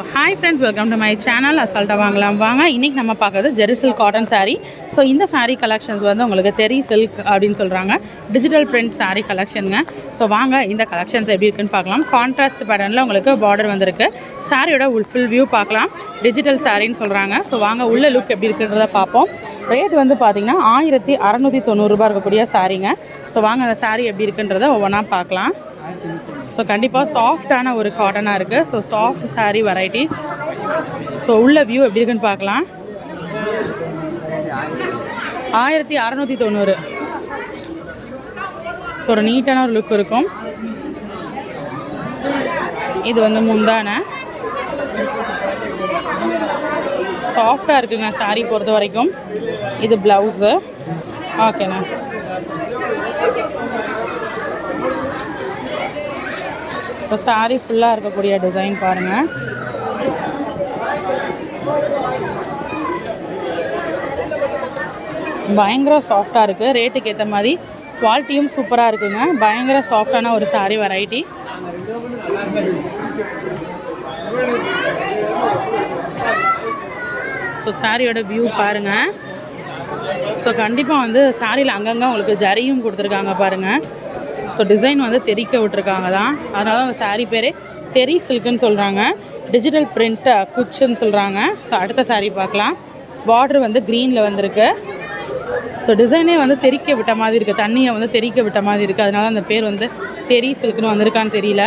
So hi friends welcome to my channel அசால்ட்டாக வாங்கலாம். வாங்க இன்றைக்கி நம்ம பார்க்குறது ஜெரிசில் காட்டன் சாரீ ஸோ இந்த சாரீ கலெக்ஷன்ஸ் வந்து உங்களுக்கு தெரி சில்க் அப்படின்னு சொல்கிறாங்க டிஜிட்டல் பிரிண்ட் சாரீ கலெக்ஷனுங்க ஸோ வாங்க இந்த கலெக்ஷன்ஸ் எப்படி இருக்குன்னு பார்க்கலாம். கான்ட்ராஸ்ட் பேட்டர்னில் உங்களுக்கு பார்டர் வந்திருக்கு. சாரியோட ஃபுல் வியூ பார்க்கலாம். டிஜிட்டல் சாரின்னு சொல்கிறாங்க ஸோ வாங்க உள்ள லுக் எப்படி இருக்குன்றத பார்ப்போம். ரேட் வந்து பார்த்தீங்கன்னா ஆயிரத்தி அறநூற்றி தொண்ணூறுரூபா இருக்கக்கூடிய சாரீங்க ஸோ வாங்க அந்த சாரீ எப்படி இருக்குன்றத ஒவ்வொன்றா பார்க்கலாம். ஸோ கண்டிப்பாக சாஃப்டான ஒரு காட்டனாக இருக்குது so soft sari varieties so உள்ள வியூ எப்படி இருக்குன்னு பார்க்கலாம். ஆயிரத்தி அறநூற்றி தொண்ணூறு. ஸோ ஒரு நீட்டான ஒரு லுக் இருக்கும். இது வந்து முந்தான. சாஃப்டாக இருக்குங்க saree பொறுத்த வரைக்கும். இது ப்ளவுஸு ஓகேண்ணா இப்போ சாரி ஃபுல்லாக இருக்கக்கூடிய டிசைன் பாருங்கள் பயங்கர சாஃப்டாக இருக்குது ரேட்டுக்கு ஏற்ற மாதிரி குவாலிட்டியும் சூப்பராக இருக்குங்க. பயங்கர சாஃப்டான ஒரு சாரி வெரைட்டி ஸோ சாரியோட வியூ பாருங்கள் ஸோ கண்டிப்பாக வந்து சாரியில் அங்கங்கே உங்களுக்கு ஜரியும் கொடுத்துருக்காங்க பாருங்கள் ஸோ டிசைன் வந்து தெறிக்க விட்டுருக்காங்க தான் அதனால அந்த சாரீ பேரே தெரி சில்க்குன்னு சொல்கிறாங்க டிஜிட்டல் பிரிண்ட்டு குச்சுன்னு சொல்கிறாங்க ஸோ அடுத்த சாரீ பார்க்கலாம். பார்டர் வந்து க்ரீனில் வந்திருக்கு. ஸோ டிசைனே வந்து தெறிக்க விட்ட மாதிரி இருக்குது தண்ணியை வந்து தெறிக்க விட்ட மாதிரி இருக்குது அதனால அந்த பேர் வந்து தெரி சில்க்குன்னு வந்திருக்கான்னு தெரியல.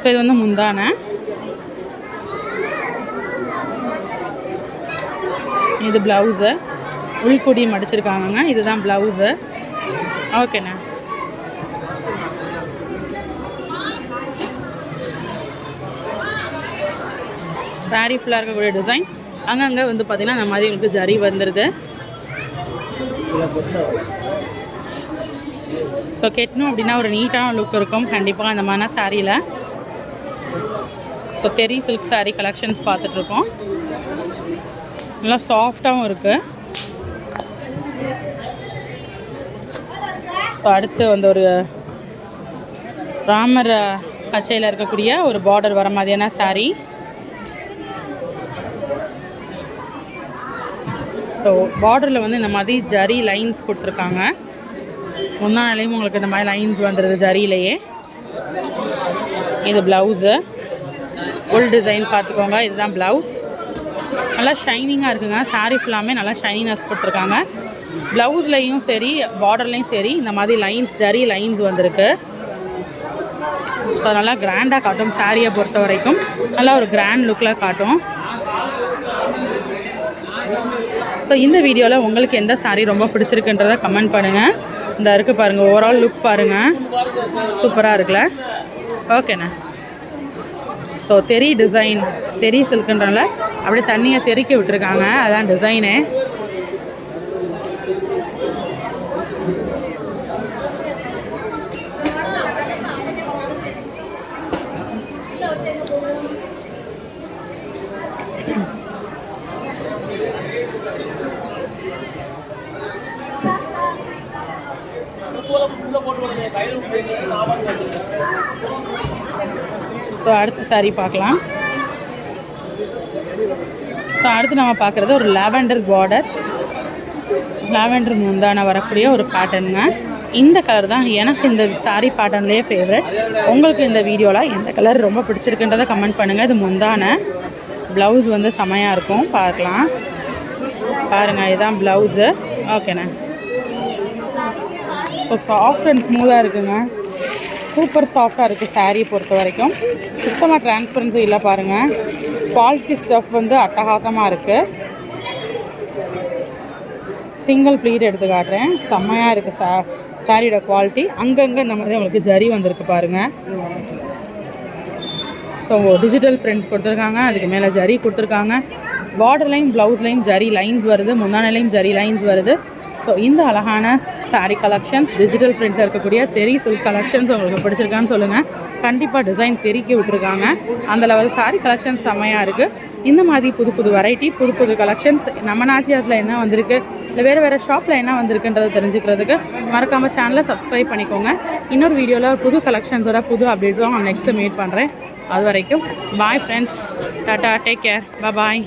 ஸோ இது வந்து முந்தான. இது ப்ளவுஸு உள்குடி மடிச்சிருக்காங்கங்க இதுதான் ப்ளவுஸு ஓகேண்ணா சாரீ ஃபுல்லாக இருக்கக்கூடிய டிசைன் அங்கங்கே வந்து பார்த்திங்கன்னா அந்த மாதிரி உங்களுக்கு ஜரி வந்துடுது ஸோ கெட்டணும் அப்படின்னா ஒரு நீட்டான லுக் இருக்கும். கண்டிப்பாக அந்த மாதிரி சாரியில் ஸோ தெரி சில்க் சாரீ கலெக்ஷன்ஸ் பார்த்துட்ருக்கோம். நல்லா சாஃப்டாகவும் இருக்குது ஸோ அடுத்து வந்து ஒரு ராமர் பச்சையில் இருக்கக்கூடிய ஒரு பார்டர் வர மாதிரியான சாரீ ஸோ பார்டரில் வந்து இந்த மாதிரி ஜரி லைன்ஸ் கொடுத்துருக்காங்க. முன்னாலேயும் உங்களுக்கு இந்த மாதிரி லைன்ஸ் வந்துடுது ஜரியிலையே. இது ப்ளவுஸு ஃபுல் டிசைன் பார்த்துக்கோங்க. இதுதான் ப்ளவுஸ் நல்லா ஷைனிங்காக இருக்குங்க. சாரீ ஃபுல்லாமே நல்லா ஷைனினஸ் கொடுத்துருக்காங்க. ப்ளவுஸ்லேயும் சரி பார்டர்லேயும் சரி இந்த மாதிரி லைன்ஸ் ஜரி லைன்ஸ் வந்திருக்கு. ஸோ நல்லா கிராண்டாக காட்டும் சாரியை பொறுத்த வரைக்கும் நல்லா ஒரு கிராண்ட் லுக்கில் காட்டும். ஸோ இந்த வீடியோவில் உங்களுக்கு எந்த சாரீ ரொம்ப பிடிச்சிருக்குன்றத கமெண்ட் பண்ணுங்கள் இந்த இருக்குது பாருங்கள் ஓவரால் லுக் பாருங்கள் சூப்பராக இருக்குல்ல? ஓகேண்ண ஸோ தெரி டிசைன் தெரி சில்க்குன்றனால அப்படியே தண்ணியை தெறிக்க விட்டுருக்காங்க. அதான் டிசைனு ஸோ அடுத்த saree பார்க்கலாம். ஸோ அடுத்து நம்ம பார்க்குறது ஒரு லாவெண்டர் பார்டர் லாவெண்டர் முந்தான வரக்கூடிய ஒரு பேட்டர்னுங்க இந்த கலர் தான் எனக்கு இந்த சாரீ பேட்டர்ன்லேயே ஃபேவரட் உங்களுக்கு இந்த வீடியோவில் எந்த கலர் ரொம்ப பிடிச்சிருக்குன்றதை கமெண்ட் பண்ணுங்கள் இது முந்தான. ப்ளவுஸ் வந்து செமையாக இருக்கும். பார்க்கலாம். பாருங்கள் இதுதான் ப்ளவுஸு ஓகேண்ணே ஸோ சாஃப்ட் அண்ட் ஸ்மூத்தாக இருக்குங்க. சூப்பர் சாஃப்டாக இருக்குது சாரியை பொறுத்த வரைக்கும். சுத்தமாக டிரான்ஸ்பரன்சி இல்லை பாருங்கள் குவாலிட்டி ஸ்டஃப் வந்து அட்டகாசமாக இருக்குது சிங்கிள் ப்ளீட் எடுத்து காட்டுறேன். செம்மையாக இருக்குது சா சாரியோட குவாலிட்டி அங்கங்கே இந்த மாதிரி உங்களுக்கு ஜரி வந்திருக்கு பாருங்கள் ஸோ டிஜிட்டல் பிரிண்ட் கொடுத்துருக்காங்க. அதுக்கு மேலே ஜரி கொடுத்துருக்காங்க. பார்டர்லையும் ப்ளவுஸ்லையும் ஜரி லைன்ஸ் வருது. முந்தானிலையும் ஜரி லைன்ஸ் வருது. ஸோ இந்த அழகான சாரீ கலெக்ஷன்ஸ் டிஜிட்டல் பிரிண்டில் இருக்கக்கூடிய தெரி சில்க் கலெக்ஷன்ஸ் உங்களுக்கு பிடிச்சிருக்கான்னு சொல்லுங்கள் கண்டிப்பாக டிசைன் தெறிக்கி விட்டுருக்காங்க. அந்த லெவல் சாரீ கலெக்ஷன்ஸ் செம்மையாக இருக்குது இந்த மாதிரி புது புது வெரைட்டி புது புது கலெக்ஷன்ஸ் நம்ம நாச்சியாஸில் என்ன வந்திருக்கு? இல்லை வேறு வேறு ஷாப்பில் என்ன வந்திருக்குன்றதை தெரிஞ்சுக்கிறதுக்கு மறக்காமல் சேனலை சப்ஸ்கிரைப் பண்ணிக்கோங்க. இன்னொரு வீடியோவில் புது கலெக்ஷன்ஸோட புது அப்டேட்ஸும் நான் நெக்ஸ்ட்டு மீட் பண்ணுறேன் அது வரைக்கும் bye friends tata take care bye